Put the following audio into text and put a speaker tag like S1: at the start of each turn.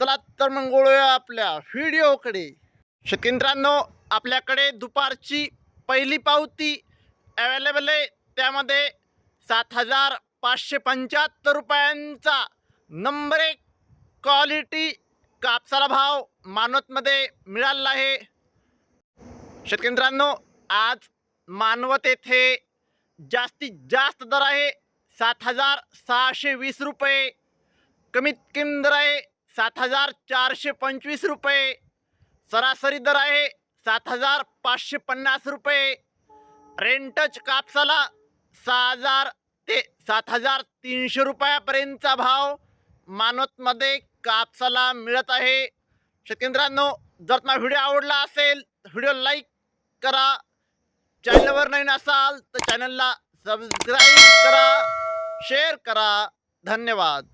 S1: चला तर मग वळूया आपल्या व्हिडिओकडे. शकिंद्रांनो आपल्याकडे दुपारची पहिली पावती अवेलेबल आहे. त्यामध्ये सात हजार पाचशे पंच्याहत्तर रुपयांचा नंबर एक क्वालिटी कापसाला भाव मानवतमध्ये मिळाला आहे. शेतकरी आज मानवत येथे जास्तीत जास्त दर आहे. सात हजार सहाशे वीस रुपये. कमीत कमी दर आहे सात हजार चारशे पंचवीस रुपये. सरासरी दर आहे सात हजार पाचशे पन्नास रुपये. रेंटच कापसाला सहा हजार ते सात हजार तीनशे रुपयापर्यंतचा भाव मानवतमध्ये कापसाला मिळत आहे. शेतकऱ्यांनो जर तुम्हाला व्हिडिओ आवडला असेल व्हिडिओ लाईक करा. चॅनलवर नवीन असाल तर चॅनलला सबस्क्राईब करा. शेअर करा. धन्यवाद.